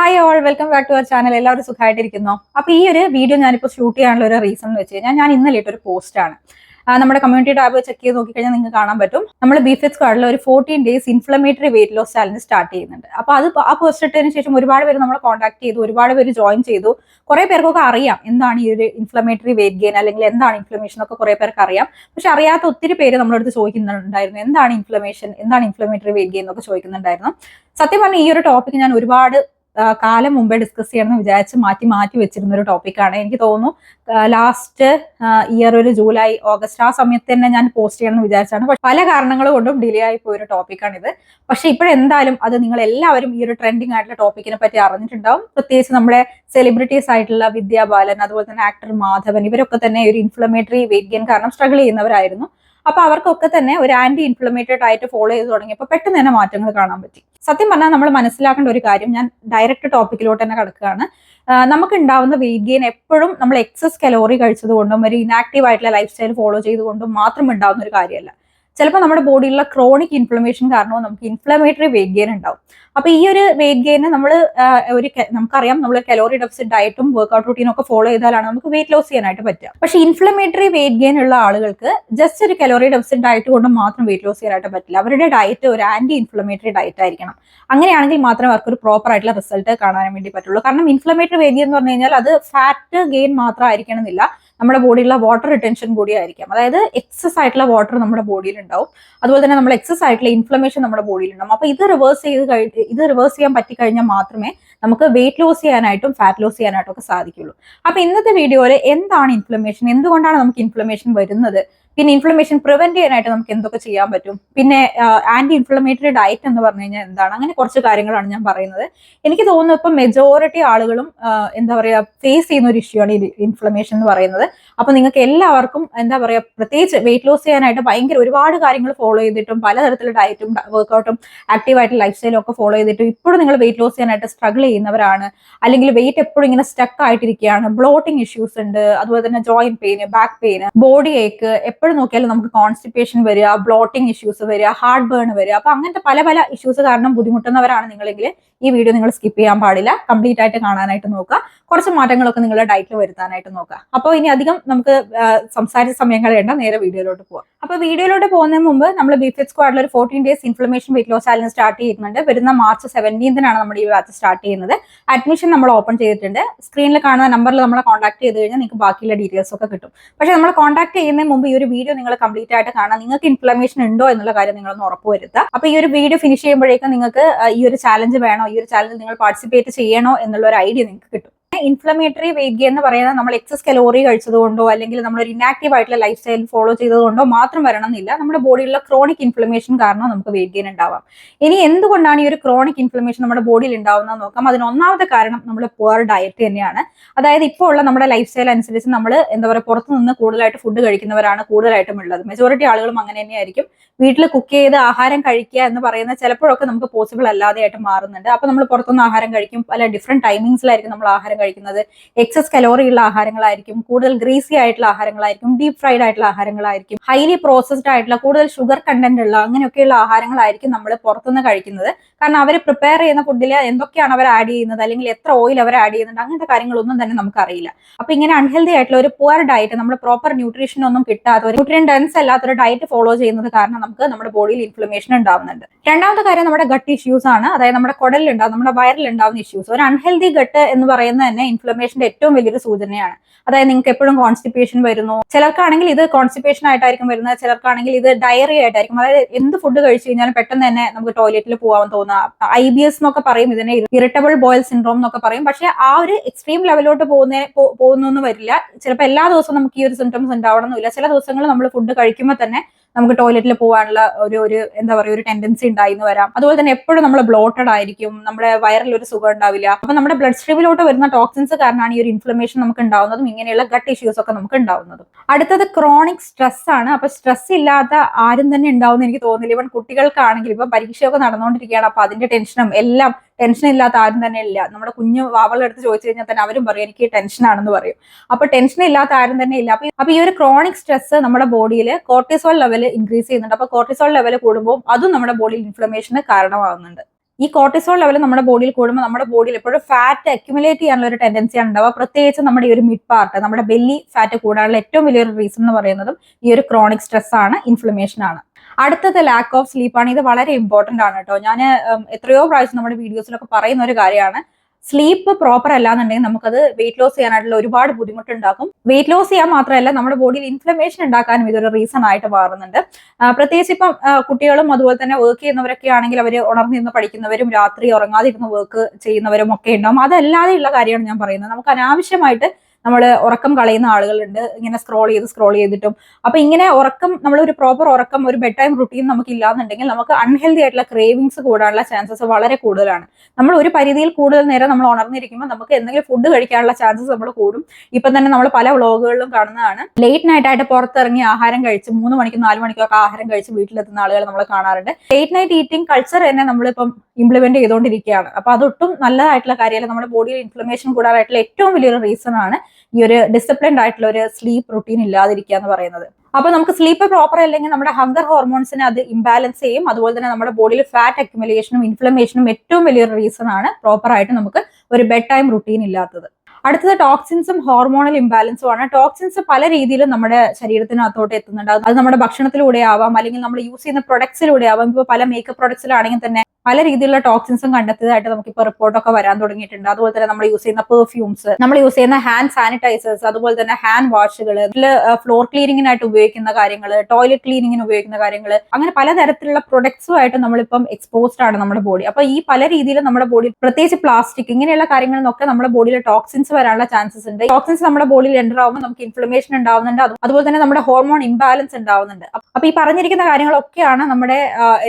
Hi all welcome back to our channel എല്ലാവരും സുഖമായിട്ടിരിക്കുന്നോ? അപ്പൊ ഈ ഒരു വീഡിയോ ഞാനിപ്പോൾ ഷൂട്ട് ചെയ്യാനുള്ള ഒരു റീസൺ എന്ന് വെച്ച് കഴിഞ്ഞാൽ ഞാൻ ഇന്നലെ ഇട്ടൊരു പോസ്റ്റാണ് നമ്മുടെ കമ്മ്യൂണിറ്റി ടാബ് ചെക്ക് ചെയ്ത് നോക്കിക്കഴിഞ്ഞാൽ നിങ്ങൾക്ക് കാണാൻ പറ്റും. നമ്മൾ ബിഫിറ്റ്സ് കാർഡിൽ ഒരു fourteen days inflammatory weight loss challenge start ചെയ്യുന്നുണ്ട്. അപ്പോൾ അത് ആ പോസ്റ്റ് ഇട്ടതിന് ശേഷം ഒരുപാട് പേര് നമ്മളെ കോൺടാക്ട് ചെയ്തു ഒരുപാട് പേര് ജോയിൻ ചെയ്തു. കുറെ പേർക്കൊക്കെ അറിയാം എന്താണ് ഈ ഒരു ഇൻഫ്ലമേറ്ററി വെയിറ്റ് ഗെയിൻ അല്ലെങ്കിൽ എന്താണ് ഇൻഫ്ലമേഷൻ ഒക്കെ കുറെ പേർക്ക് അറിയാം. പക്ഷെ അറിയാത്ത ഒത്തിരി പേര് നമ്മളടുത്ത് ചോദിക്കുന്നുണ്ടായിരുന്നു എന്താണ് ഇൻഫ്ലമേഷൻ എന്താണ് ഇൻഫ്ലമേറ്ററി വെയിറ്റ് ഗെയിൻ എന്നൊക്കെ ചോദിക്കുന്നുണ്ടായിരുന്നു. സത്യം പറഞ്ഞാൽ ഈ ഒരു ടോപ്പിക് ഞാൻ ഒരുപാട് കാലം മുമ്പേ ഡിസ്കസ് ചെയ്യണമെന്ന് വിചാരിച്ച് മാറ്റി മാറ്റി വെച്ചിരുന്ന ഒരു ടോപ്പിക്കാണ് എനിക്ക് തോന്നുന്നു ലാസ്റ്റ് ഇയർ ഒരു ജൂലൈ ഓഗസ്റ്റ് ആ സമയത്ത് തന്നെ ഞാൻ പോസ്റ്റ് ചെയ്യണമെന്ന് വിചാരിച്ചാണ്. പല കാരണങ്ങൾ കൊണ്ടും ഡിലേ ആയി പോയൊരു ടോപ്പിക്കാണിത് പക്ഷെ ഇപ്പോഴെന്തായാലും അത് നിങ്ങൾ എല്ലാവരും ഈ ഒരു ട്രെൻഡിങ് ആയിട്ടുള്ള ടോപ്പിക്കിനെ പറ്റി അറിഞ്ഞിട്ടുണ്ടാവും. പ്രത്യേകിച്ച് നമ്മുടെ സെലിബ്രിറ്റീസ് ആയിട്ടുള്ള വിദ്യാ ബാലൻ അതുപോലെ തന്നെ ആക്ടർ മാധവൻ ഇവരൊക്കെ തന്നെ ഒരു ഇൻഫ്ലമേറ്ററി വെയിറ്റ് ഗെയിൻ കാരണം സ്ട്രഗിൾ ചെയ്യുന്നവരായിരുന്നു. അപ്പൊ അവർക്കൊക്കെ തന്നെ ഒരു ആന്റി ഇൻഫ്ലമേറ്റഡ് ഡയറ്റ് ഫോളോ ചെയ്ത് തുടങ്ങിയപ്പോൾ പെട്ടെന്ന് തന്നെ മാറ്റങ്ങൾ കാണാൻ പറ്റി. സത്യം പറഞ്ഞാൽ നമ്മൾ മനസ്സിലാക്കേണ്ട ഒരു കാര്യം ഞാൻ ഡയറക്റ്റ് ടോപ്പിക്കിലോട്ട് തന്നെ കിടക്കുകയാണ്. നമുക്ക് ഉണ്ടാവുന്ന വെയിറ്റ് ഗെയിൻ എപ്പോഴും നമ്മൾ എക്സസ് കലോറി കഴിച്ചതുകൊണ്ടും ഒരു ഇനാക്റ്റീവ് ആയിട്ടുള്ള ലൈഫ് സ്റ്റൈൽ ഫോളോ ചെയ്തുകൊണ്ടും മാത്രം ഉണ്ടാവുന്ന ഒരു കാര്യമല്ല. ചിലപ്പോൾ നമ്മുടെ ബോഡിയിലുള്ള ക്രോണിക് ഇൻഫ്ലമേഷൻ കാരണവും നമുക്ക് ഇൻഫ്ലമേറ്ററി വെയിറ്റ് ഗെയിൻ ഉണ്ടാവും. അപ്പോൾ ഈ ഒരു വെയിറ്റ് ഗെയിന് നമ്മൾ ഒരു നമുക്കറിയാം നമ്മൾ കലോറി ഡെഫിസിറ്റ് ഡയറ്റും വർക്ക്ഔട്ട് റൂട്ടീനും ഒക്കെ ഫോളോ ചെയ്താലാണ് നമുക്ക് വെയിറ്റ് ലോസ് ചെയ്യാനായിട്ട് പറ്റുക. പക്ഷെ ഇൻഫ്ലമേറ്ററി വെയിറ്റ് ഗെയിൻ ഉള്ള ആളുകൾക്ക് ജസ്റ്റ് ഒരു കലോറി ഡെഫിസിറ്റ് ഡയറ്റ് കൊണ്ട് മാത്രം വെയിറ്റ് ലോസ് ചെയ്യാനായിട്ട് പറ്റില്ല. അവരുടെ ഡയറ്റ് ഒരു ആന്റി ഇൻഫ്ലമേറ്ററി ഡയറ്റ് ആയിരിക്കണം. അങ്ങനെയാണെങ്കിൽ മാത്രമേ അവർക്ക് ഒരു പ്രോപ്പർ ആയിട്ടുള്ള റിസൾട്ട് കാണാൻ വേണ്ടി പറ്റുള്ളൂ. കാരണം ഇൻഫ്ലമേറ്ററി വെയിറ്റ് ഗെയിൻ എന്ന് പറഞ്ഞു കഴിഞ്ഞാൽ അത് ഫാറ്റ് ഗെയിൻ മാത്രം ആയിരിക്കണമെന്നില്ല നമ്മുടെ ബോഡിയിലുള്ള വാട്ടർ റിട്ടൻഷൻ കൂടിയായിരിക്കാം. അതായത് എക്സസ് ആയിട്ടുള്ള വാട്ടർ നമ്മുടെ ബോഡിയിൽ ഉണ്ടാവും അതുപോലെ തന്നെ നമ്മൾ എക്സസ് ആയിട്ടുള്ള ഇൻഫ്ലമേഷൻ നമ്മുടെ ബോഡിയിൽ ഉണ്ടാവും അപ്പൊ ഇത് റിവേഴ്സ് ചെയ്ത് കഴിഞ്ഞ് ഇത് റിവേഴ്സ് ചെയ്യാൻ പറ്റിക്കഴിഞ്ഞാൽ മാത്രമേ നമുക്ക് വെയിറ്റ് ലോസ് ചെയ്യാനായിട്ടും ഫാറ്റ് ലോസ് ചെയ്യാനായിട്ടും ഒക്കെ സാധിക്കുള്ളൂ. അപ്പൊ ഇന്നത്തെ വീഡിയോയിൽ എന്താണ് ഇൻഫ്ലമേഷൻ എന്തുകൊണ്ടാണ് നമുക്ക് ഇൻഫ്ലമേഷൻ വരുന്നത്? പിന്നെ ഇൻഫ്ലമേഷൻ പ്രിവെന്റ് ചെയ്യാനായിട്ട് നമുക്ക് എന്തൊക്കെ ചെയ്യാൻ പറ്റും? പിന്നെ ആന്റി ഇൻഫ്ലമേറ്ററി ഡയറ്റ് എന്ന് പറഞ്ഞു കഴിഞ്ഞാൽ എന്താണ്? അങ്ങനെ കുറച്ച് കാര്യങ്ങളാണ് ഞാൻ പറയുന്നത്. എനിക്ക് തോന്നുന്നു ഇപ്പം മെജോറിറ്റി ആളുകളും എന്താ പറയുക ഫേസ് ചെയ്യുന്ന ഒരു ഇഷ്യൂ ആണ് ഈ ഇൻഫ്ലമേഷൻ എന്ന് പറയുന്നത്. അപ്പൊ നിങ്ങൾക്ക് എല്ലാവർക്കും എന്താ പറയുക പ്രത്യേകിച്ച് വെയിറ്റ് ലോസ് ചെയ്യാനായിട്ട് ഭയങ്കര ഒരുപാട് കാര്യങ്ങൾ ഫോളോ ചെയ്തിട്ടും പലതരത്തിലുള്ള ഡയറ്റും വർക്കൗട്ടും ആക്റ്റീവ് ആയിട്ട് ലൈഫ് സ്റ്റൈലും ഒക്കെ ഫോളോ ചെയ്തിട്ടും ഇപ്പോഴും നിങ്ങൾ വെയിറ്റ് ലോസ് ചെയ്യാനായിട്ട് സ്ട്രഗിൾ ചെയ്യുന്നവരാണ്. അല്ലെങ്കിൽ വെയിറ്റ് എപ്പോഴും ഇങ്ങനെ സ്റ്റക്ക് ആയിട്ടിരിക്കുകയാണ്. ബ്ലോട്ടിംഗ് ഇഷ്യൂസ് ഉണ്ട്. അതുപോലെ തന്നെ joint pain back pain body ache എപ്പോഴും നോക്കിയാലും നമുക്ക് കോൺസ്റ്റിപ്പേഷൻ വരിക ബ്ലോട്ടിംഗ് ഇഷ്യൂസ് വരിക ഹാർട്ട് ബേൺ വരിക. അപ്പൊ അങ്ങനത്തെ പല പല ഇഷ്യൂസ് കാരണം ബുദ്ധിമുട്ടുന്നവരാണ് നിങ്ങളെങ്കിൽ ഈ വീഡിയോ നിങ്ങൾ സ്കിപ്പ് ചെയ്യാൻ പാടില്ല. കംപ്ലീറ്റ് ആയിട്ട് കാണാനായിട്ട് നോക്കുക. കുറച്ച് മാറ്റങ്ങളൊക്കെ നിങ്ങളുടെ ഡയറ്റിൽ വരുത്താനായിട്ട് നോക്കുക. അപ്പോൾ ഇനി അധികം നമുക്ക് സംസാരിച്ച സമയം കളയേണ്ട നേരെ വീഡിയോയിലോട്ട് പോവാം. അപ്പോൾ വീഡിയോയിലോട്ട് പോകുന്നതിന് മുമ്പ് നമ്മൾ ബിഫിറ്റ് സ്ക്വാഡിൽ ഒരു fourteen days inflammation weight loss challenge start ചെയ്യുന്നുണ്ട്. വരുന്ന മാർച്ച് സെവന്റീൻത്തിനാണ് നമ്മൾ ഈ ബാച്ച് സ്റ്റാർട്ട് ചെയ്യുന്നത്. അഡ്മിഷൻ നമ്മൾ ഓപ്പൺ ചെയ്തിട്ടുണ്ട്. സ്ക്രീനിൽ കാണുന്ന നമ്പറിൽ നമ്മൾ കോൺടാക്ട് ചെയ്ത് കഴിഞ്ഞാൽ നിങ്ങൾക്ക് ബാക്കിയുള്ള ഡീറ്റെയിൽസ് ഒക്കെ കിട്ടും. പക്ഷേ നമ്മൾ കോൺടാക്ട് ചെയ്യുന്നതിന് മുമ്പ് ഈ ഒരു വീഡിയോ നിങ്ങൾ കംപ്ലീറ്റ് ആയിട്ട് കാണാം. നിങ്ങൾക്ക് ഇൻഫ്ലമേഷൻ ഉണ്ടോ എന്നുള്ള കാര്യം നിങ്ങളൊന്ന് ഉറപ്പുവരുത്തുക അപ്പോൾ ഈ ഒരു വീഡിയോ ഫിനിഷ് ചെയ്യുമ്പോഴേക്കും നിങ്ങൾക്ക് ഈ ഒരു ചാലഞ്ച് വേണോ ഈ ഒരു ചാനലിൽ നിങ്ങൾ പാർട്ടിസിപ്പേറ്റ് ചെയ്യണോ എന്നുള്ള ഒരു ഐഡിയ നിങ്ങൾക്ക് കിട്ടും. ഇൻഫ്ലമേറ്ററി വെയിറ്റ് ഗെയിൻ എന്ന് പറയുന്നത് നമ്മൾ എക്സസ് കലോറി കഴിച്ചതുകൊണ്ടോ അല്ലെങ്കിൽ നമ്മൾ ഒരു ഇനാക്റ്റീവ് ആയിട്ടുള്ള ലൈഫ് സ്റ്റൈൽ ഫോളോ ചെയ്തതുകൊണ്ടോ മാത്രം വരണമെന്നില്ല. നമ്മുടെ ബോഡിയിലുള്ള ക്രോണിക് ഇൻഫ്ലമേഷൻ കാരണം നമുക്ക് വെയിറ്റ് ഗെയിൻ ഉണ്ടാവാം. ഇനി എന്തുകൊണ്ടാണ് ഈ ഒരു ക്രോണിക് ഇൻഫ്ലമേഷൻ നമ്മുടെ ബോഡിയിൽ ഉണ്ടാവുന്നത് നോക്കാം. അതിന് ഒന്നാമത്തെ കാരണം നമ്മൾ പുവർ ഡയറ്റ് തന്നെയാണ്. അതായത് ഇപ്പോൾ ഉള്ള നമ്മുടെ ലൈഫ് സ്റ്റൈൽ അനുസരിച്ച് നമ്മൾ എന്താ പറയുക പുറത്തു നിന്ന് കൂടുതലായിട്ട് ഫുഡ് കഴിക്കുന്നവരാണ് കൂടുതലായിട്ടും ഉള്ളത്. മെജോറിറ്റി ആളുകളും അങ്ങനെ തന്നെയായിരിക്കും. വീട്ടിൽ കുക്ക് ചെയ്ത് ആഹാരം കഴിക്കുക എന്ന് പറയുന്നത് ചിലപ്പോഴൊക്കെ നമുക്ക് പോസിബിൾ അല്ലാതെയായിട്ട് മാറുന്നുണ്ട്. അപ്പൊ നമ്മൾ പുറത്തുനിന്ന് ആഹാരം കഴിക്കും. പല ഡിഫറെന്റ് ടൈമിങ്സിലായിരിക്കും നമ്മൾ ആഹാരം കഴിക്കുന്നത്. എക്സസ് കലോറി ഉള്ള ആഹാരങ്ങളായിരിക്കും കൂടുതൽ ഗ്രീസി ആയിട്ടുള്ള ആഹാരങ്ങളായിരിക്കും ഡീപ് ഫ്രൈഡ് ആയിട്ടുള്ള ആഹാരങ്ങളായിരിക്കും ഹൈലി പ്രോസസ്ഡ് ആയിട്ടുള്ള കൂടുതൽ ഷുഗർ കണ്ടന്റ് ഉള്ള അങ്ങനെയൊക്കെയുള്ള ആഹാരങ്ങളായിരിക്കും നമ്മൾ പുറത്തുനിന്ന് കഴിക്കുന്നത്. കാരണം അവർ പ്രിപ്പയർ ചെയ്യുന്ന ഫുഡിൽ എന്തൊക്കെയാണ് അവർ ആഡ് ചെയ്യുന്നത്? അല്ലെങ്കിൽ എത്ര ഓയിൽ അവർ ആഡ് ചെയ്യുന്നുണ്ട്? അങ്ങനത്തെ കാര്യങ്ങളൊന്നും തന്നെ നമുക്കറിയില്ല. അപ്പൊ ഇങ്ങനെ അൺഹെൽത്തി ആയിട്ടുള്ള ഒരു പുവർ ഡയറ്റ് നമ്മൾ പ്രോപ്പർ ന്യൂട്രീഷൻ ഒന്നും കിട്ടാത്ത ഒരു ന്യൂട്രിയൻ ഡെൻസ് അല്ലാത്ത ഒരു ഡയറ്റ് ഫോളോ ചെയ്യുന്നത് കാരണം നമുക്ക് നമ്മുടെ ബോഡിയിൽ ഇൻഫ്ലമേഷൻ ഉണ്ടാവുന്നുണ്ട്. രണ്ടാമത്തെ കാര്യം നമ്മുടെ ഗട്ട് ഇഷ്യൂസ് ആണ്. അതായത് നമ്മുടെ കുടലിൽ ഉണ്ടാവും നമ്മുടെ വയറിൽ ഉണ്ടാവുന്ന ഇഷ്യൂസ് ഒരു അൺഹെൽത്തി ഗട്ട് എന്ന് പറയുന്നത് തന്നെ ഇൻഫ്ലമേഷന്റെ ഏറ്റവും വലിയൊരു സൂചനയാണ്. അതായത് നിങ്ങൾക്ക് എപ്പോഴും കോൺസ്റ്റിപ്പേഷൻ വരുന്നു. ചിലർക്കാണെങ്കിൽ ഇത് കോൺസ്റ്റിപ്പേഷൻ ആയിട്ടായിരിക്കും വരുന്നത്. ചിലർക്കാണെങ്കിൽ ഇത് ഡയറി ആയിട്ടായിരിക്കും. അതായത് എന്ത് ഫുഡ് കഴിച്ചു കഴിഞ്ഞാലും പെട്ടെന്ന് തന്നെ നമുക്ക് ടോയ്ലറ്റിൽ പോകാൻ തോന്നുക ഐ ബി എസ് എന്നൊക്കെ പറയും ഇതിനെ ഇറിറ്റബിൾ ബോയിൽ സിൻഡ്രോം എന്നൊക്കെ പറയും. പക്ഷെ ആ ഒരു എക്സ്ട്രീം ലെവലോട്ട് പോകുന്ന പോകുന്നൊന്നും വരില്ല. ചിലപ്പോൾ എല്ലാ ദിവസവും നമുക്ക് ഈ ഒരു സിംറ്റംസ് ഉണ്ടാവണമെന്നില്ല. ചില ദിവസങ്ങൾ നമ്മൾ ഫുഡ് കഴിക്കുമ്പോൾ തന്നെ നമുക്ക് ടോയ്ലറ്റിൽ പോകാനുള്ള ഒരു ഒരു എന്താ പറയുക ഒരു ടെൻഡൻസി ഉണ്ടായിന്ന് വരാം. അതുപോലെ തന്നെ എപ്പോഴും നമ്മൾ ബ്ലോട്ടഡ് ആയിരിക്കും നമ്മുടെ വയറിൽ ഒരു സുഖം ഉണ്ടാവില്ല. അപ്പൊ നമ്മുടെ ബ്ലഡ് സ്ട്രീമിലോട്ട് വരുന്ന ടോക്സിൻസ് കാരണമാണ് ഈ ഒരു ഇൻഫ്ലമേഷൻ നമുക്ക് ഉണ്ടാവുന്നതും ഇങ്ങനെയുള്ള ഗട്ട് ഇഷ്യൂസ് ഒക്കെ നമുക്ക് ഉണ്ടാവുന്നതും. അടുത്തത് ക്രോണിക് സ്ട്രെസ് ആണ്. അപ്പൊ സ്ട്രെസ് ഇല്ലാത്ത ആരും തന്നെ ഉണ്ടാവുന്ന എനിക്ക് തോന്നുന്നില്ല. ഇവൻ കുട്ടികൾക്കാണെങ്കിൽ ഇപ്പൊ പരീക്ഷയൊക്കെ നടന്നുകൊണ്ടിരിക്കുകയാണ് അപ്പൊ അതിന്റെ ടെൻഷനും എല്ലാം ടെൻഷൻ ഇല്ലാത്ത ആരും തന്നെ ഇല്ല. നമ്മുടെ കുഞ്ഞ് വാവളുടെ അടുത്ത് ചോദിച്ചു കഴിഞ്ഞാൽ തന്നെ അവരും പറയും എനിക്ക് ടെൻഷൻ ആണെന്ന് പറയും. അപ്പൊ ടെൻഷൻ ഇല്ലാത്ത ആരും തന്നെ ഇല്ല. അപ്പൊ അപ്പൊ ഈ ഒരു ക്രോണിക് സ്ട്രെസ് നമ്മുടെ ബോഡിയിൽ കോർട്ടിസോൾ ലെവൽ ഇൻക്രീസ് ചെയ്യുന്നുണ്ട്. അപ്പൊ കോർട്ടിസോൾ ലെവൽ കൂടുമ്പോൾ അതും നമ്മുടെ ബോഡിയിൽ ഇൻഫ്ലമേഷന് കാരണമാകുന്നുണ്ട്. ഈ കോർട്ടിസോൾ ലെവൽ നമ്മുടെ ബോഡിയിൽ കൂടുമ്പോൾ നമ്മുടെ ബോഡിയിൽ എപ്പോഴും ഫാറ്റ് അക്യുമുലേറ്റ് ചെയ്യാനുള്ള ഒരു ടെൻഡൻസിയാണ് ഉണ്ടാവുക. പ്രത്യേകിച്ച് നമ്മുടെ ഈ ഒരു മിഡ് പാർട്ട് നമ്മുടെ ബെല്ലി ഫാറ്റ് കൂടാനുള്ള ഏറ്റവും വലിയൊരു റീസൺ എന്ന് പറയുന്നതും ഈ ഒരു ക്രോണിക് സ്ട്രെസ് ആണ് ഇൻഫ്ലമേഷൻ ആണ്. അടുത്തത് ലാക്ക് ഓഫ് സ്ലീപ്പാണ് ഇത് വളരെ ഇമ്പോർട്ടന്റ് ആണ് കേട്ടോ. ഞാൻ എത്രയോ പ്രാവശ്യം നമ്മുടെ വീഡിയോസിലൊക്കെ പറയുന്ന ഒരു കാര്യമാണ്. സ്ലീപ്പ് പ്രോപ്പർ അല്ലാന്നുണ്ടെങ്കിൽ നമുക്കത് വെയിറ്റ് ലോസ് ചെയ്യാനായിട്ടുള്ള ഒരുപാട് ബുദ്ധിമുട്ടുണ്ടാക്കും. വെയിറ്റ് ലോസ് ചെയ്യാൻ മാത്രമല്ല നമ്മുടെ ബോഡിയിൽ ഇൻഫ്ലമേഷൻ ഉണ്ടാക്കാനും ഇതൊരു റീസൺ ആയിട്ട് മാറുന്നുണ്ട്. പ്രത്യേകിച്ച് ഇപ്പം കുട്ടികളും അതുപോലെ തന്നെ വർക്ക് ചെയ്യുന്നവരൊക്കെ ആണെങ്കിൽ അവർ ഉണർന്നിരുന്ന് പഠിക്കുന്നവരും രാത്രി ഉറങ്ങാതിരുന്ന് വർക്ക് ചെയ്യുന്നവരും ഒക്കെ ഉണ്ടാവും. അതല്ലാതെയുള്ള കാര്യമാണ് ഞാൻ പറയുന്നത്. നമുക്ക് അനാവശ്യമായിട്ട് നമ്മൾ ഉറക്കം കളയുന്ന ആളുകളുണ്ട്. ഇങ്ങനെ സ്ക്രോൾ ചെയ്ത് സ്ക്രോൾ ചെയ്തിട്ടും. അപ്പൊ ഇങ്ങനെ ഉറക്കം നമ്മൾ ഒരു പ്രോപ്പർ ഉറക്കം ഒരു ബെഡ് ടൈം റുട്ടീൻ നമുക്ക് ഇല്ലാന്നുണ്ടെങ്കിൽ നമുക്ക് അൺഹെൽത്തി ആയിട്ടുള്ള ക്രേവിങ്സ് കൂടാനുള്ള ചാൻസസ് വളരെ കൂടുതലാണ്. നമ്മൾ ഒരു പരിധിയിൽ കൂടുതൽ നേരം നമ്മൾ ഉണർന്നിരിക്കുമ്പോൾ നമുക്ക് എന്തെങ്കിലും ഫുഡ് കഴിക്കാനുള്ള ചാൻസസ് നമ്മൾ കൂടും. ഇപ്പൊ തന്നെ നമ്മൾ പല വ്ളോഗുകളിലും കാണുന്നതാണ്. ലേറ്റ് നൈറ്റ് ആയിട്ട് പുറത്തിറങ്ങി ആഹാരം കഴിച്ച് മൂന്ന് മണിക്കും നാല് മണിക്കും ഒക്കെ ആഹാരം കഴിച്ച് വീട്ടിലെത്തുന്ന ആളുകൾ നമ്മൾ കാണാറുണ്ട്. ലേറ്റ് നൈറ്റ് ഈറ്റിംഗ് കൾച്ചർ തന്നെ നമ്മളിപ്പം ഇംപ്ലിമെന്റ് ചെയ്തുകൊണ്ടിരിക്കുകയാണ് അപ്പൊ അതൊട്ടും നല്ലതായിട്ടുള്ള കാര്യമല്ല. നമ്മുടെ ബോഡിയിൽ ഇൻഫ്ലമേഷൻ കൂടാനായിട്ടുള്ള ഏറ്റവും വലിയൊരു റീസൺ ആണ് ഈ ഒരു ഡിസിപ്ലിൻഡ് ആയിട്ടുള്ള ഒരു സ്ലീപ്പ് റുട്ടീൻ ഇല്ലാതിരിക്കുക എന്ന് പറയുന്നത്. അപ്പൊ നമുക്ക് സ്ലീപ്പ് പ്രോപ്പർ അല്ലെങ്കിൽ നമ്മുടെ ഹങ്കർ ഹോർമോൺസിനെ അത് ഇംബാലൻസ് ചെയ്യും. അതുപോലെ തന്നെ നമ്മുടെ ബോഡിയിൽ ഫാറ്റ് അക്യുമുലേഷനും ഇൻഫ്ലമേഷനും ഏറ്റവും വലിയൊരു റീസൺ ആണ് പ്രോപ്പർ ആയിട്ട് നമുക്ക് ഒരു ബെഡ് ടൈം റുട്ടീൻ ഇല്ലാത്തത്. അടുത്തത് ടോക്സിൻസും ഹോർമോണൽ ഇംബാലൻസും ആണ്. ടോക്സിൻസ് പല രീതിയിലും നമ്മുടെ ശരീരത്തിനകത്തോട്ട് എത്തുന്നുണ്ട്. അത് നമ്മുടെ ഭക്ഷണത്തിലൂടെ ആവാം അല്ലെങ്കിൽ നമ്മൾ യൂസ് ചെയ്യുന്ന പ്രൊഡക്ട്സിലൂടെ ആവാം. ഇപ്പോൾ പല മേക്കപ്പ് പ്രൊഡക്ട്സിലാണെങ്കിൽ തന്നെ പല രീതിയിലുള്ള ടോക്സിൻസും കണ്ടെത്തിയതായിട്ട് നമുക്കിപ്പോൾ റിപ്പോർട്ടൊക്കെ വരാൻ തുടങ്ങിയിട്ടുണ്ട്. അതുപോലെ തന്നെ നമ്മൾ യൂസ് ചെയ്യുന്ന പെർഫ്യൂംസ് നമ്മൾ യൂസ് ചെയ്യുന്ന ഹാൻഡ് സാനിറ്റൈസേഴ്സ് അതുപോലെ തന്നെ ഹാൻഡ് വാഷുകൾ ഫ്ലോർ ക്ലീനിങ്ങിനായിട്ട് ഉപയോഗിക്കുന്ന കാര്യങ്ങൾ ടോയ്ലറ്റ് ക്ലീനിങ്ങിന് ഉപയോഗിക്കുന്ന കാര്യങ്ങൾ അങ്ങനെ പലതരത്തിലുള്ള പ്രൊഡക്ട്സുമായിട്ട് നമ്മളിപ്പം എക്സ്പോസ്ഡ് ആണ് നമ്മുടെ ബോഡി അപ്പൊ ഈ പല രീതിയിൽ നമ്മുടെ ബോഡി പ്രത്യേകിച്ച് പ്ലാസ്റ്റിക് ഇങ്ങനെയുള്ള കാര്യങ്ങളിൽ നിന്നൊക്കെ നമ്മുടെ ബോഡിയിൽ ടോക്സിൻസ് വരാനുള്ള ചാൻസസ് ഉണ്ട്. ടോക്സിൻസ് നമ്മുടെ ബോഡിയിൽ എന്റർ ആവുമ്പോൾ നമുക്ക് ഇൻഫ്ലമേഷൻ ഉണ്ടാവുന്നുണ്ട്. അത് അതുപോലെ തന്നെ നമ്മുടെ ഹോർമോൺ ഇംബാലൻസ് ഉണ്ടാവുന്നുണ്ട്. അപ്പൊ ഈ പറഞ്ഞിരിക്കുന്ന കാര്യങ്ങളൊക്കെയാണ് നമ്മുടെ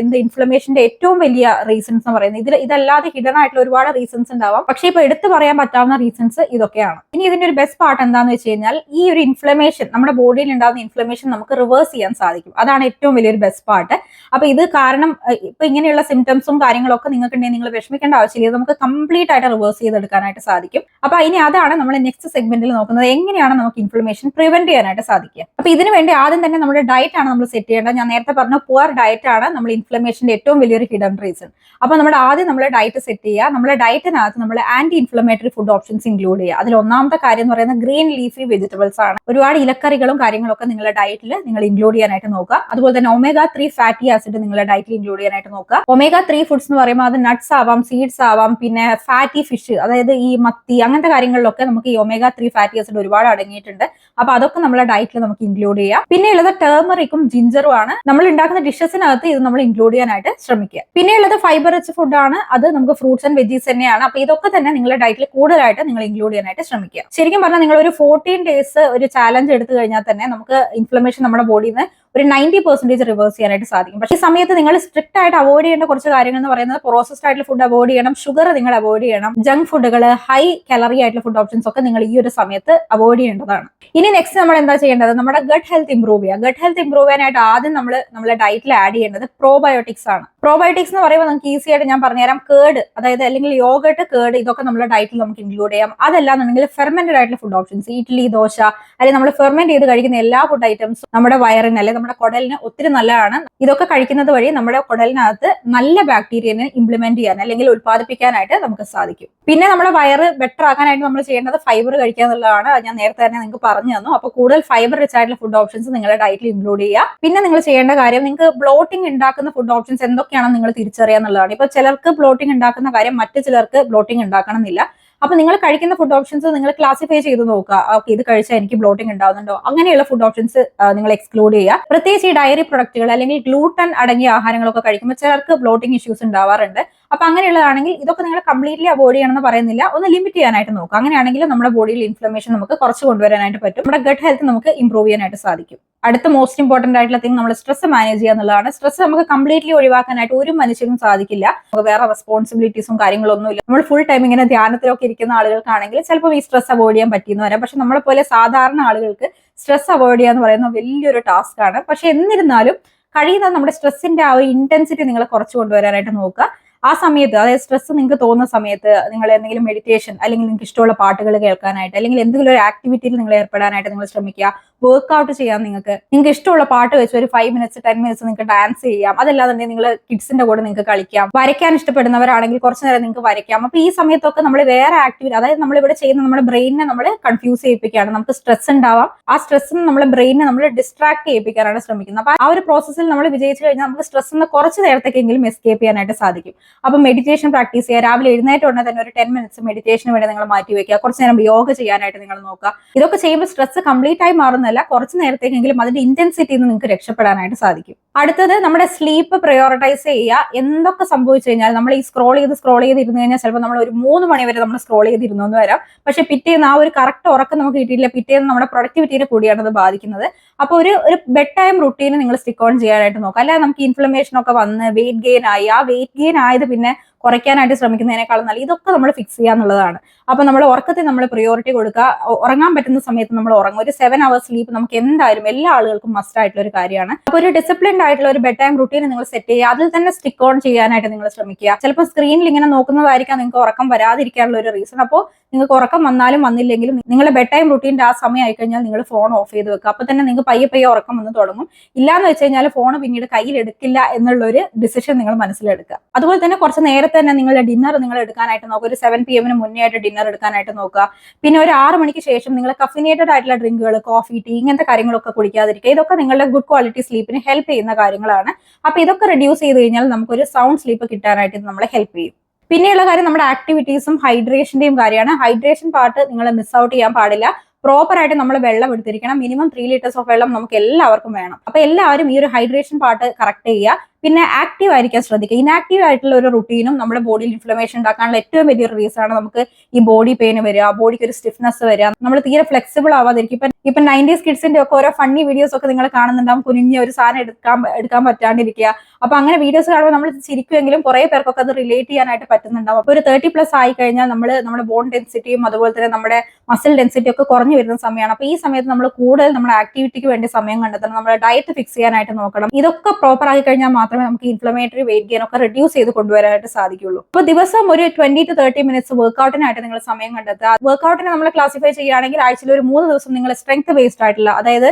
എന്ത് ഇൻഫ്ലമേഷന്റെ ഏറ്റവും വലിയ റീസൺസ് എന്ന് പറയുന്നത്. ഇതിൽ ഇതല്ലാതെ ഹിഡൻ ആയിട്ടുള്ള ഒരുപാട് റീസൺസ് ഉണ്ടാവാം. പക്ഷെ ഇപ്പൊ എടുത്തു പറയാൻ പറ്റാവുന്ന റീസൺസ് ഇതൊക്കെയാണ്. ഇനി ഇതിന്റെ ഒരു ബെസ്റ്റ് പാർട്ട് എന്താണെന്ന് വെച്ച് കഴിഞ്ഞാൽ ഈ ഒരു ഇൻഫ്ലമേഷൻ നമ്മുടെ ബോഡിയിൽ ഉണ്ടാകുന്ന ഇൻഫ്ലമേഷൻ നമുക്ക് റിവേഴ്സ് ചെയ്യാൻ സാധിക്കും. അതാണ് ഏറ്റവും വലിയൊരു ബെസ്റ്റ് പാർട്ട് അപ്പൊ ഇത് കാരണം ഇപ്പൊ ഇങ്ങനെയുള്ള സിംറ്റംസും കാര്യങ്ങളൊക്കെ നിങ്ങൾക്ക് ഉണ്ടെങ്കിൽ നിങ്ങൾ വിഷമിക്കേണ്ട ആവശ്യമില്ല. നമുക്ക് കംപ്ലീറ്റ് ആയിട്ട് റിവേഴ്സ് ചെയ്തെടുക്കാനായിട്ട് സാധിക്കും. അപ്പൊ ഇനി അതാണ് നമ്മൾ നെക്സ്റ്റ് സെഗ്മെന്റിൽ നോക്കുന്നത്. എങ്ങനെയാണ് നമുക്ക് ഇൻഫ്ലമേഷൻ പ്രിവെന്റ് ചെയ്യാനായിട്ട് സാധിക്കുക? അപ്പൊ ഇതിനു വേണ്ടി ആദ്യം തന്നെ നമ്മുടെ ഡയറ്റ് ആണ് നമ്മൾ സെറ്റ് ചെയ്യേണ്ടത്. ഞാൻ നേരത്തെ പറഞ്ഞ പുവർ ഡയറ്റ് ആണ് നമ്മൾ ഇൻഫ്ലമേഷന്റെ ഏറ്റവും വലിയൊരു ഹിഡൻ റീസൺ അപ്പൊ നമ്മുടെ ആദ്യം നമ്മൾ ഡയറ്റ് സെറ്റ് ചെയ്യുക. നമ്മുടെ ഡയറ്റിനകത്ത് നമ്മൾ anti inflammatory food options include ചെയ്യുക. അതിൽ ഒന്നാമത്തെ കാര്യം എന്ന് പറയുന്നത് ഗ്രീൻ ലീഫി വെജിറ്റബിൾസ് ആണ്. ഒരുപാട് ഇലക്കറികളും കാര്യങ്ങളൊക്കെ നിങ്ങളുടെ ഡയറ്റിൽ നിങ്ങൾ ഇൻക്ലൂഡ് ചെയ്യാനായിട്ട് നോക്കുക. അതുപോലെ തന്നെ ഒമേഗ ത്രീ ഫാറ്റി ആസിഡ് നിങ്ങളുടെ ഡയറ്റിൽ ഇൻക്ലൂഡ് ചെയ്യാനായിട്ട് നോക്കുക. ഒമേഗ ത്രീ ഫുഡ്സ് എന്ന് പറയുമ്പോൾ അത് നട്ട്സ് ആവാം സീഡ്സ് ആവാം പിന്നെ ഫാറ്റി ഫിഷ് അതായത് ഈ മത്തി അങ്ങനത്തെ കാര്യങ്ങളിലൊക്കെ നമുക്ക് ഈ ഒമേഗ ത്രീ ഫാറ്റി ആസിഡ് ഒരുപാട് അടങ്ങിയിട്ടുണ്ട്. അപ്പൊ അതൊക്കെ നമ്മുടെ ഡയറ്റിൽ നമുക്ക് ഇൻക്ലൂഡ് ചെയ്യാം. പിന്നെ ഉള്ളത് ടേമറിക്കും ജിഞ്ചറും ആണ്. നമ്മൾ ഉണ്ടാക്കുന്ന ഡിഷസിനകത്ത് ഇത് നമ്മൾ ഇൻക്ലൂഡ് ചെയ്യാനായിട്ട് ശ്രമിക്കുക. പിന്നെ ഉള്ളത് ഫൈബർ റിച്ച് ഫുഡാണ് അത് നമുക്ക് ഫ്രൂട്ട്സ് ആൻഡ് വെജീസ് തന്നെയാണ്. അപ്പൊ ഇതൊക്കെ തന്നെ നിങ്ങളുടെ ഡയറ്റിൽ കൂടുതലായിട്ട് നിങ്ങൾ ഇൻക്ലൂഡ് ചെയ്യാനായിട്ട് ശ്രമിക്കുക. ശരിക്കും പറഞ്ഞാൽ നിങ്ങൾ ഒരു ഫോർട്ടീൻ ഡേയ്സ് ഒരു ചാലഞ്ച് എടുത്തു കഴിഞ്ഞാൽ തന്നെ നമുക്ക് ഇൻഫ്ലമേഷൻ നമ്മുടെ ബോഡിയിൽ നിന്ന് ഒരു നയന്റി പെർസെന്റേജ് റിവേഴ്സ് ചെയ്യാനായിട്ട് സാധിക്കും. പക്ഷേ ഈ സമയത്ത് നിങ്ങൾ സ്ട്രിക്റ്റ് ആയിട്ട് അവോയ്ഡ് ചെയ്യേണ്ട കുറച്ച് കാര്യങ്ങൾ എന്ന് പറയുന്നത് പ്രോസസ്ഡ് ആയിട്ടുള്ള ഫുഡ് അവോയ്ഡ് ചെയ്യണം ഷുഗർ നിങ്ങൾ അവോയ്ഡ് ചെയ്യണം ജങ്ക് ഫുഡുകൾ ഹൈ കലറി ആയിട്ടുള്ള ഫുഡ് ഓപ്ഷൻസ് ഒക്കെ നിങ്ങൾ ഈ ഒരു സമയത്ത് അവോയ്ഡ് ചെയ്യേണ്ടതാണ്. ഇനി നെക്സ്റ്റ് നമ്മൾ എന്താ ചെയ്യേണ്ടത്? നമ്മുടെ ഗട്ട് ഹെൽത്ത് ഇംപ്രൂവ് ചെയ്യുക ഗട്ട് ഹെൽത്ത് ഇംപ്രൂവ് ചെയ്യാനായിട്ട് ആദ്യം നമ്മൾ നമ്മുടെ ഡയറ്റിൽ ആഡ് ചെയ്യേണ്ടത് പ്രോബയോട്ടിക്സ് ആണ്. പ്രോബയോട്ടിക്സ് എന്ന് പറയുമ്പോൾ നമുക്ക് ഈസി ആയിട്ട് ഞാൻ പറഞ്ഞുതരാം. കേട് അതായത് അല്ലെങ്കിൽ യോഗട്ട് കേട് ഇതൊക്കെ നമ്മുടെ ഡയറ്റിൽ നമുക്ക് ഇൻക്ലൂഡ് ചെയ്യാം. അതല്ലാന്നുണ്ടെങ്കിൽ ഫെർമെന്റഡ് ആയിട്ടുള്ള ഫുഡ് ഓപ്ഷൻസ് ഇഡ്ഡലി ദോശ അല്ലെങ്കിൽ നമ്മൾ ഫെർമെന്റ് ചെയ്ത് കഴിക്കുന്ന എല്ലാ ഫുഡ് ഐറ്റംസും നമ്മുടെ വയറിന് അല്ലെങ്കിൽ നമ്മുടെ കുടലിന് ഒത്തിരി നല്ലതാണ്. ഇതൊക്കെ കഴിക്കുന്നത് വഴി നമ്മുടെ കുടലിനകത്ത് നല്ല ബാക്ടീരിയനെ ഇംപ്ലിമെന്റ് ചെയ്യാൻ അല്ലെങ്കിൽ ഉത്പാദിപ്പിക്കാനായിട്ട് നമുക്ക് സാധിക്കും. പിന്നെ നമ്മുടെ വയറ് ബെറ്റർ ആക്കാനായിട്ട് നമ്മൾ ചെയ്യേണ്ടത് ഫൈബർ കഴിക്കുക എന്നുള്ളതാണ്. ഞാൻ നേരത്തെ തന്നെ നിങ്ങൾക്ക് പറഞ്ഞു തന്നു. അപ്പൊ കൂടുതൽ ഫൈബർ റിച്ച് ആയിട്ടുള്ള ഫുഡ് ഓപ്ഷൻസ് നിങ്ങളുടെ ഡയറ്റിൽ ഇൻക്ലൂഡ് ചെയ്യുക. പിന്നെ നിങ്ങൾ ചെയ്യേണ്ട കാര്യം നിങ്ങൾക്ക് ബ്ലോട്ടിംഗ് ഉണ്ടാക്കുന്ന ഫുഡ് ഓപ്ഷൻസ് എന്തൊക്കെയാണെന്ന് നിങ്ങൾ തിരിച്ചറിയുക എന്നുള്ളതാണ്. ഇപ്പൊ ചിലർക്ക് ബ്ലോട്ടിംഗ് ഉണ്ടാക്കുന്ന കാര്യം മറ്റു ചിലർക്ക് ബ്ലോട്ടിംഗ് ഉണ്ടാക്കണമെന്നില്ല. അപ്പൊ നിങ്ങൾ കഴിക്കുന്ന ഫുഡ് ഓപ്ഷൻസ് നിങ്ങൾ ക്ലാസിഫൈ ചെയ്ത് നോക്കുക. ഓക്കെ ഇത് കഴിച്ചാൽ എനിക്ക് ബ്ലോട്ടിംഗ് ഉണ്ടാവുന്നുണ്ടോ? അങ്ങനെയുള്ള ഫുഡ് ഓപ്ഷൻസ് നിങ്ങൾ എക്സ്ക്ലൂഡ് ചെയ്യുക. പ്രത്യേകിച്ച് ഈ ഡയറി പ്രൊഡക്റ്റുകൾ അല്ലെങ്കിൽ ഗ്ലൂട്ടൺ അടങ്ങിയ ആഹാരങ്ങളൊക്കെ കഴിക്കുമ്പോൾ ചിലർക്ക് ബ്ലോട്ടിംഗ് ഇഷ്യൂസ് ഉണ്ടാവാറുണ്ട്. അപ്പൊ അങ്ങനെയുള്ളതാണെങ്കിൽ ഇതൊക്കെ നിങ്ങൾ കംപ്ലീറ്റ്ലി അവോയ്ഡ് ചെയ്യണമെന്ന് പറയുന്നില്ല. ഒന്ന് ലിമിറ്റ് ചെയ്യാനായിട്ട് നോക്കുക. അങ്ങനെയാണെങ്കിൽ നമ്മുടെ ബോഡിയിൽ ഇൻഫ്ലമേഷൻ നമുക്ക് കുറച്ച് കൊണ്ടുവരാനായിട്ട് പറ്റും. നമ്മുടെ ഗട്ട് ഹെൽത്ത് നമുക്ക് ഇംപ്രൂവ് ചെയ്യാനായിട്ട് സാധിക്കും. അടുത്ത മോസ്റ്റ് ഇമ്പോർട്ടന്റ് ആയിട്ടുള്ള തിങ് നമ്മൾ സ്ട്രെസ് മാനേജ് ചെയ്യുക എന്നുള്ളതാണ്. സ്ട്രെസ് നമുക്ക് കംപ്ലീറ്റ്ലി ഒഴിവാക്കാനായിട്ട് ഒരു മനുഷ്യനും സാധിക്കില്ല. നമുക്ക് വേറെ റെസ്പോൺസിബിലിറ്റീസും കാര്യങ്ങളൊന്നും ഇല്ല നമ്മൾ ഫുൾ ടൈം ഇങ്ങനെ ധ്യാനത്തിലൊക്കെ ഇരിക്കുന്ന ആളുകൾക്കാണെങ്കിൽ ചിലപ്പോൾ ഈ സ്ട്രെസ് അവോയ്ഡ് ചെയ്യാൻ പറ്റിയെന്ന് വരാം. പക്ഷെ നമ്മളെ പോലെ സാധാരണ ആളുകൾക്ക് സ്ട്രെസ് അവോയ്ഡ് ചെയ്യുക എന്ന് പറയുന്നത് വലിയൊരു ടാസ്ക് ആണ്. പക്ഷെ എന്നിരുന്നാലും കഴിയുന്നത് നമ്മുടെ സ്ട്രെസ്സിന്റെ ആ ഒരു ഇന്റൻസിറ്റി നിങ്ങൾ കുറച്ച് കൊണ്ടുവരാനായിട്ട് നോക്കുക. ആ സമയത്ത് അതായത് സ്ട്രെസ് നിങ്ങൾക്ക് തോന്നുന്ന സമയത്ത് നിങ്ങൾ എന്തെങ്കിലും മെഡിറ്റേഷൻ അല്ലെങ്കിൽ നിങ്ങൾക്ക് ഇഷ്ടമുള്ള പാട്ടുകൾ കേൾക്കാനായിട്ട് അല്ലെങ്കിൽ എന്തെങ്കിലും ഒരു ആക്ടിവിറ്റിയിൽ നിങ്ങൾ ഏർപ്പെടാനായിട്ട് നിങ്ങൾ ശ്രമിക്കുക വർക്ക്ഔട്ട് ചെയ്യാൻ നിങ്ങൾക്ക് നിങ്ങൾക്ക് ഇഷ്ടമുള്ള പാട്ട് വെച്ച് ഒരു ഫൈവ് മിനിറ്റ്സ് ടെൻ മിനിറ്റ്സ് നിങ്ങൾക്ക് ഡാൻസ് ചെയ്യാം. അതല്ലാതെ നിങ്ങൾ കിഡ്സിന്റെ കൂടെ നിങ്ങൾക്ക് കളിക്കാം. വരയ്ക്കാൻ ഇഷ്ടപ്പെടുന്നവരാണെങ്കിൽ കുറച്ച് നേരം നിങ്ങൾക്ക് വരയ്ക്കാം. അപ്പൊ ഈ സമയത്തൊക്കെ നമ്മൾ വേറെ ആക്ടിവിറ്റി അതായത് നമ്മൾ ഇവിടെ ചെയ്യുന്ന നമ്മുടെ ബ്രെയിനെ നമ്മൾ കൺഫ്യൂസ് ചെയ്യിപ്പിക്കുകയാണ്. നമുക്ക് സ്ട്രെസ് ഉണ്ടാവാം. ആ സ്ട്രെസ്സിന് നമ്മുടെ ബ്രെയിനെ നമ്മൾ ഡിസ്ട്രാക്ട് ചെയ്യിപ്പിക്കാനാണ് ശ്രമിക്കുന്നത്. അപ്പൊ ആ ഒരു പ്രോസസ്സിൽ നമ്മൾ വിജയിച്ചു കഴിഞ്ഞാൽ നമുക്ക് സ്ട്രെസ് കുറച്ച് നേരത്തേക്കെങ്കിലും എസ്കേപ്പ് ചെയ്യാനായിട്ട് സാധിക്കും. അപ്പൊ മെഡിറ്റേഷൻ പ്രാക്ടീസ് ചെയ്യുക രാവിലെ എഴുന്നേറ്റ ഉടനെ തന്നെ ഒരു ടെൻ മിനിറ്റ്സ് മെഡിറ്റേഷന് വേണ്ടി നിങ്ങൾ മാറ്റി വെക്കുക. കുറച്ച് നേരം യോഗ ചെയ്യാനായിട്ട് നിങ്ങൾ നോക്കുക. ഇതൊക്കെ ചെയ്യുമ്പോൾ സ്ട്രെസ് കംപ്ലീറ്റ് ആയി മാറുന്നല്ല കുറച്ച് നേരത്തേക്കെങ്കിലും അതിന്റെ ഇന്റൻസിറ്റിയിൽ നിങ്ങൾക്ക് രക്ഷപ്പെടാനായിട്ട് സാധിക്കും. അടുത്തത് നമ്മുടെ സ്ലീപ്പ് പ്രയോറിറ്റൈസ് ചെയ്യുക. എന്തൊക്കെ സംഭവിച്ചു കഴിഞ്ഞാൽ നമ്മൾ ഈ സ്ക്രോൾ ചെയ്ത് സ്ക്രോൾ ചെയ്ത് ഇരുന്ന് കഴിഞ്ഞാൽ ചിലപ്പോൾ നമ്മൾ ഒരു മൂന്ന് മണി വരെ നമ്മൾ സ്ക്രോൾ ചെയ്തിരുന്നു എന്ന് വരാം. പക്ഷെ പിറ്റേന്ന് ആ ഒരു കറക്റ്റ് ഉറക്കം നമുക്ക് കിട്ടിയില്ല പിറ്റേന്ന് നമ്മുടെ പ്രൊഡക്ടിവിറ്റിയെ കൂടിയാണ് അത് ബാധിക്കുന്നത്. അപ്പോൾ ഒരു ഒരു ബെഡ് ടൈം റുട്ടീന് നിങ്ങൾ സ്റ്റിക്ക് ഓൺ ചെയ്യാനായിട്ട് നോക്കുക. അല്ലാതെ നമുക്ക് ഇൻഫ്ലമേഷൻ ഒക്കെ വന്ന് വെയിറ്റ് ഗെയിൻ ആയി. ആ വെയിറ്റ് ഗെയിൻ ആയത് പിന്നെ കുറയ്ക്കാനായിട്ട് ശ്രമിക്കുന്നതിനേക്കാളും നല്ല ഇതൊക്കെ നമ്മൾ ഫിക്സ് ചെയ്യുക എന്നുള്ളതാണ്. അപ്പൊ നമ്മൾ ഉറക്കത്തെ നമ്മൾ പ്രിയോറിറ്റി കൊടുക്കുക ഉറങ്ങാൻ പറ്റുന്ന സമയത്ത് നമ്മൾ ഉറങ്ങും. ഒരു സെവൻ അവേഴ്സ് സ്ലീപ്പ് നമുക്ക് എന്തായാലും എല്ലാ ആളുകൾക്കും മസ്റ്റ് ആയിട്ടുള്ള ഒരു കാര്യമാണ്. അപ്പൊ ഒരു ഡിസിപ്ലിൻഡ് ആയിട്ടുള്ള ഒരു ബെഡ് ടൈം റുട്ടീൻ നിങ്ങൾ സെറ്റ് ചെയ്യുക. അതിൽ തന്നെ സ്റ്റിക്ക് ഓൺ ചെയ്യാനായിട്ട് നിങ്ങൾ ശ്രമിക്കുക. ചിലപ്പോൾ സ്ക്രീനിൽ ഇങ്ങനെ നോക്കുന്നതായിരിക്കാം നിങ്ങൾക്ക് ഉറക്കം വരാതിരിക്കാനുള്ള ഒരു റീസൺ അപ്പോൾ നിങ്ങൾക്ക് ഉറക്കം വന്നാലും വന്നില്ലെങ്കിലും നിങ്ങളുടെ ബെഡ് ടൈം റുട്ടീന്റെ ആ സമയം ആയി കഴിഞ്ഞാൽ നിങ്ങൾ ഫോൺ ഓഫ് ചെയ്ത് വെക്കുക. അപ്പൊ തന്നെ നിങ്ങൾക്ക് പയ്യെ പയ്യെ ഉറക്കം വന്ന് തുടങ്ങും. ഇല്ലാന്ന് വെച്ച് കഴിഞ്ഞാൽ ഫോൺ പിന്നീട് കയ്യിലെടുക്കില്ല എന്നുള്ള ഒരു ഡിസിഷൻ നിങ്ങൾ മനസ്സിലെടുക്കുക. അതുപോലെ തന്നെ കുറച്ച് നേരത്തെ തന്നെ നിങ്ങളുടെ ഡിന്നർ നിങ്ങൾ എടുക്കാനായിട്ട് നോക്കുക. ഒരു സെവൻ പി എമ്മിന് മുന്നേ ആയിട്ട് ഡിന്നർ എടുക്കാനായിട്ട് നോക്കുക. പിന്നെ ഒരു ആറ് മണിക്ക് ശേഷം നിങ്ങൾ കഫിനേറ്റഡ് ആയിട്ടുള്ള ഡ്രിങ്കുകൾ കോഫി ടീ ഇങ്ങനത്തെ കാര്യങ്ങളൊക്കെ കുടിക്കാതിരിക്കുക. ഇതൊക്കെ നിങ്ങളുടെ ഗുഡ് ക്വാളിറ്റി സ്ലീപ്പിന് ഹെൽപ്പ് ചെയ്യുന്ന കാര്യങ്ങളാണ്. അപ്പൊ ഇതൊക്കെ റെഡ്യൂസ് ചെയ്ത് കഴിഞ്ഞാൽ നമുക്കൊരു സൗണ്ട് സ്ലീപ്പ് കിട്ടാനായിട്ട് ഇത് നമ്മളെ ഹെൽപ്പ് ചെയ്യും. പിന്നെയുള്ള കാര്യം നമ്മുടെ ആക്ടിവിറ്റീസും ഹൈഡ്രേഷന്റെയും കാര്യമാണ്. ഹൈഡ്രേഷൻ പാർട്ട് നിങ്ങൾ മിസ് ഔട്ട് ചെയ്യാൻ പാടില്ല. പ്രോപ്പർ ആയിട്ട് നമ്മൾ വെള്ളം എടുത്തിരിക്കണം. മിനിമം ത്രീ ലിറ്റേഴ്സ് ഓഫ് വെള്ളം നമുക്ക് എല്ലാവർക്കും വേണം. അപ്പൊ എല്ലാവരും ഈ ഒരു ഹൈഡ്രേഷൻ പാർട്ട് കറക്റ്റ് ചെയ്യുക. പിന്നെ ആക്റ്റീവ് ആയിരിക്കാൻ ശ്രദ്ധിക്കുക. ഇനാക്റ്റീവ് ആയിട്ടുള്ള ഒരു റുട്ടീനും നമ്മുടെ ബോഡിയിൽ ഇൻഫ്ലമേഷൻ ഉണ്ടാക്കാനുള്ള ഏറ്റവും വലിയൊരു റീസൺ ആണ് നമുക്ക് ഈ ബോഡി പെയിൻ വരിക ബോഡിക്ക് ഒരു സ്റ്റിഫ്നെസ് വരിക. നമ്മൾ തീരെ ഫ്ലെക്സിബിൾ ആവാതിരിക്കും ഇപ്പൊ ഇപ്പൊ നയന്റീസ് കിഡ്സിന്റെ ഒക്കെ ഓരോ ഫണ്ണി വീഡിയോസ് ഒക്കെ നിങ്ങൾ കാണുന്നുണ്ടാവും. കുനിഞ്ഞ ഒരു സാധനം എടുക്കാൻ എടുക്കാൻ പറ്റാണ്ടിരിക്കുക. അപ്പൊ അങ്ങനെ വീഡിയോസ് കാണുമ്പോൾ നമ്മൾ ചിരിക്കുമെങ്കിലും കുറെ പേർക്കൊക്കെ അത് റിലേറ്റ് ചെയ്യാനായിട്ട് പറ്റുന്നുണ്ടാവും. അപ്പൊ ഒരു തേർട്ടി പ്ലസ് ആയി കഴിഞ്ഞാൽ നമ്മൾ നമ്മുടെ ബോൺ ഡെൻസിറ്റിയും അതുപോലെ തന്നെ നമ്മുടെ മസിൽ ഡെൻസിറ്റി ഒക്കെ കുറഞ്ഞു വരുന്ന സമയമാണ്. അപ്പൊ ഈ സമയത്ത് നമ്മൾ കൂടുതൽ നമ്മുടെ ആക്ടിവിറ്റിക്ക് വേണ്ടി സമയം കണ്ടെത്തണം. നമ്മുടെ ഡയറ്റ് ഫിക്സ് ചെയ്യാനായിട്ട് നോക്കണം. ഇതൊക്കെ പ്രോപ്പർ ആയി കഴിഞ്ഞാൽ മാത്രമേ നമുക്ക് ഇൻഫ്ലമേറ്ററി വെയിറ്റ് ഗെയിൻ ഒക്കെ റെഡ്യൂസ് ചെയ്ത് കൊണ്ടുവരാനായിട്ട് സാധിക്കുള്ളൂ. അപ്പൊ ദിവസം ഒരു ട്വന്റി ടു തേർട്ടി മിനിറ്റ്സ് വർക്ക്ഔട്ടിനായിട്ട് നിങ്ങൾ സമയം കണ്ടെത്തുക. വർക്ക്ഔട്ടിനെ നമ്മൾ ക്ലാസിഫൈ ചെയ്യുകയാണെങ്കിൽ ആഴ്ചയിൽ ഒരു മൂന്ന് ദിവസം നിങ്ങൾ സ്ട്രെങ്ത് ബേസ്ഡ് ആയിട്ടുള്ള അതായത്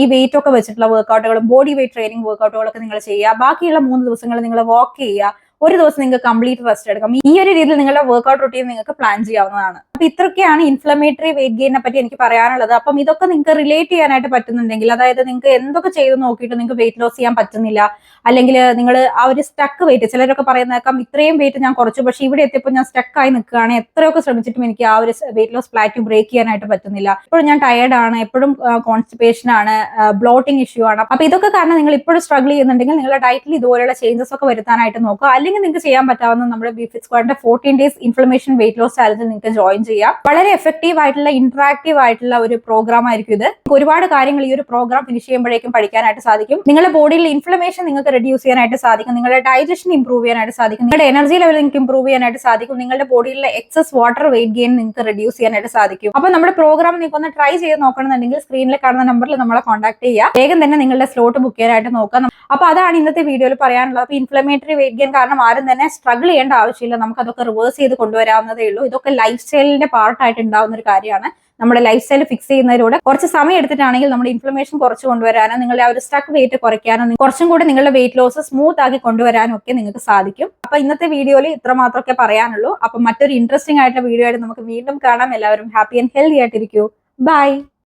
ഈ വെയിറ്റ് ഒക്കെ വെച്ചിട്ടുള്ള വർക്കൗട്ടുകളും ബോഡി വെയിറ്റ് ട്രെയിനിങ് വർക്കൗട്ടുകളൊക്കെ നിങ്ങൾ ചെയ്യുക. ബാക്കിയുള്ള മൂന്ന് ദിവസങ്ങൾ നിങ്ങൾ വാക്ക് ചെയ്യുക. ഒരു ദിവസം നിങ്ങൾക്ക് കംപ്ലീറ്റ് റെസ്റ്റ് എടുക്കാം. ഈ ഒരു രീതിയിൽ നിങ്ങളുടെ വർക്കൗട്ട് റൂട്ടീൻ നിങ്ങൾക്ക് പ്ലാൻ ചെയ്യാവുന്നതാണ്. അപ്പൊ ഇത്രയൊക്കെയാണ് ഇൻഫ്ലമേറ്ററി വെയിറ്റ് ഗെയിനെ പറ്റി എനിക്ക് പറയാനുള്ളത്. അപ്പം ഇതൊക്കെ നിങ്ങൾക്ക് റിലേറ്റ് ചെയ്യാനായിട്ട് പറ്റുന്നുണ്ടെങ്കിൽ അതായത് നിങ്ങൾക്ക് എന്തൊക്കെ ചെയ്ത് നോക്കിയിട്ട് നിങ്ങൾക്ക് വെയിറ്റ് ലോസ് ചെയ്യാൻ പറ്റുന്നില്ല അല്ലെങ്കിൽ നിങ്ങൾ ആ ഒരു സ്റ്റക്ക് വെയിറ്റ് ചിലരൊക്കെ പറയുന്നേക്കാം ഇത്രയും വെയിറ്റ് ഞാൻ കുറച്ചു പക്ഷേ ഇവിടെ എത്തിയപ്പോൾ ഞാൻ സ്റ്റക്ക് ആയി നിൽക്കുകയാണ്. എത്രയൊക്കെ ശ്രമിച്ചിട്ടും എനിക്ക് ആ ഒരു വെയിറ്റ് ലോസ് പ്ലാറ്റ് ബ്രേക്ക് ചെയ്യാനായിട്ട് പറ്റുന്നില്ല. എപ്പോഴും ഞാൻ ടയേർഡ് ആണ് എപ്പോഴും കോൺസ്റ്റിപ്പേഷൻ ആണ് ബ്ലോട്ടിംഗ് ഇഷ്യൂ ആണ്. അപ്പൊ ഇതൊക്കെ കാരണം നിങ്ങൾ ഇപ്പോഴും സ്ട്രഗിൾ ചെയ്യുന്നുണ്ടെങ്കിൽ നിങ്ങളുടെ ഡയറ്റിൽ ഇതുപോലെയുള്ള ചേഞ്ചസ് ഒക്കെ വരുത്താനായിട്ട് നോക്കുക. അല്ലെങ്കിൽ നിങ്ങൾക്ക് ചെയ്യാൻ പറ്റാവുന്ന നമ്മുടെ befit സ്ക്വാഡിന്റെ fourteen days inflammation weight loss ചാലഞ്ചിൽ നിങ്ങൾക്ക് ജോയിൻ ചെയ്യാം. വളരെ എഫക്റ്റീവ് ആയിട്ടുള്ള ഇന്ററാക്റ്റീവ് ആയിട്ടുള്ള ഒരു പ്രോഗ്രാം ആയിരിക്കും ഇത്. ഒരുപാട് കാര്യങ്ങൾ ഈ ഒരു പ്രോഗ്രാം ഫിനിഷ് ചെയ്യുമ്പോഴേക്കും പഠിക്കാനായിട്ട് സാധിക്കും. നിങ്ങളുടെ ബോഡിയിൽ ഇൻഫ്ലമേഷൻ നിങ്ങൾക്ക് റെഡ്യൂസ് ചെയ്യാനായിട്ട് സാധിക്കും. നിങ്ങളുടെ ഡൈജഷൻ ഇംപ്രൂവ് ചെയ്യാനായിട്ട് സാധിക്കും. നിങ്ങളുടെ എനർജി ലെവൽ നിങ്ങൾക്ക് ഇംപ്രൂവ് ചെയ്യാനായിട്ട് സാധിക്കും. നിങ്ങളുടെ ബോഡിയിലെ എക്സസ് വാട്ടർ വെയിറ്റ് ഗെയിൻ നിങ്ങൾക്ക് റെഡ്യൂസ് ചെയ്യാനായിട്ട് സാധിക്കും. അപ്പൊ നമ്മുടെ പ്രോഗ്രാം നിങ്ങൾക്ക് ഒന്ന് ട്രൈ ചെയ്ത് നോക്കണമെന്നുണ്ടെങ്കിൽ സ്ക്രീനിൽ കാണുന്ന നമ്പറിൽ നമ്മളെ കോൺടാക്ട് ചെയ്യുക വേഗം തന്നെ നിങ്ങളുടെ സ്ലോട്ട് ബുക്ക് ചെയ്യാനായിട്ട് നോക്കാം. അപ്പൊ അതാണ് ഇന്നത്തെ വീഡിയോയിൽ പറയാനുള്ളത്. അപ്പൊ ഇൻഫ്ലമേറ്ററി വെയിറ്റ് ഗെയിൻ കാരണം ആരും തന്നെ സ്ട്രഗിൾ ചെയ്യേണ്ട ആവശ്യമില്ല. നമുക്ക് അതൊക്കെ റിവേഴ്സ് ചെയ്ത് കൊണ്ടുവരാവുന്നതേ ഉള്ളൂ. ഇതൊക്കെ ലൈഫ് സ്റ്റൈലിന്റെ പാർട്ടായിട്ട് ഉണ്ടാവുന്ന ഒരു കാര്യമാണ്. നമ്മുടെ ലൈഫ് സ്റ്റൈൽ ഫിക്സ് ചെയ്യുന്നതിലൂടെ കുറച്ച് സമയം എടുത്തിട്ടാണെങ്കിൽ നമ്മുടെ ഇൻഫ്ലമേഷൻ കുറച്ച് കൊണ്ടുവരാനോ നിങ്ങളുടെ ആ ഒരു സ്റ്റക്ക് വെയിറ്റ് കുറയ്ക്കാനോ കുറച്ചും കൂടി നിങ്ങളുടെ വെയിറ്റ് ലോസ് സ്മൂത്ത് ആക്കി കൊണ്ടുവരാനും ഒക്കെ നിങ്ങൾക്ക് സാധിക്കും. അപ്പൊ ഇന്നത്തെ വീഡിയോയിൽ ഇത്ര മാത്രമൊക്കെ പറയാനുള്ളൂ. അപ്പൊ മറ്റൊരു ഇൻട്രസ്റ്റിംഗ് ആയിട്ടുള്ള വീഡിയോ ആയിട്ട് നമുക്ക് വീണ്ടും കാണാം. എല്ലാവരും ഹാപ്പി ആൻഡ് ഹെൽത്തി ആയിട്ടിരിക്കൂ. ബൈ